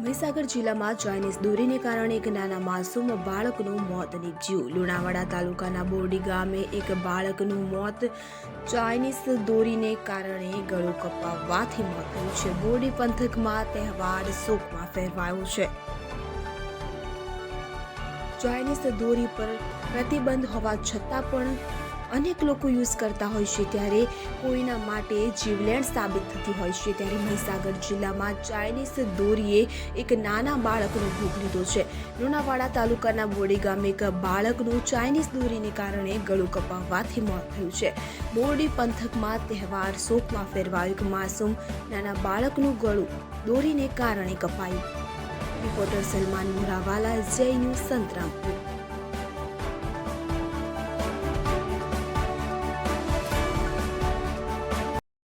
મહીસાગર જિલ્લામાં ચાઇનીઝ દોરીને કારણે એક નાના માસૂમ બાળકનું મોત નીપજ્યું. લુણાવાડા તાલુકાના બોરડી ગામે એક બાળકનું મોત ચાઇનીઝ દોરીને કારણે ગળું કપાવવાથી મોત થયું છે. બોરડી પંથકમાં તહેવાર શોકમાં ફેરવાયો છે. ચાઇનીઝ દોરી પર પ્રતિબંધ હોવા છતાં પણ અનેક લોકો યુઝ કરતા હોય છે ત્યારે કોઈના માટે જીવલેણ સાબિત થતી હોય છે ત્યારે મહીસાગર જિલ્લામાં ચાઇનીઝ દોરીએ એક નાના બાળકનો ભોગ લીધો છે. લુણાવાડા તાલુકાના બોડી ગામે એક બાળકનું ચાઇનીઝ દોરીને કારણે ગળું કપાવવાથી મોત થયું છે. બોરડી પંથકમાં તહેવાર શોકમાં ફેરવાયું. એક માસૂમ નાના બાળકનું ગળું દોરીને કારણે કપાયું. રિપોર્ટર સલમાન મુરાવાલા જય ન્યૂઝ સંતરામપુર.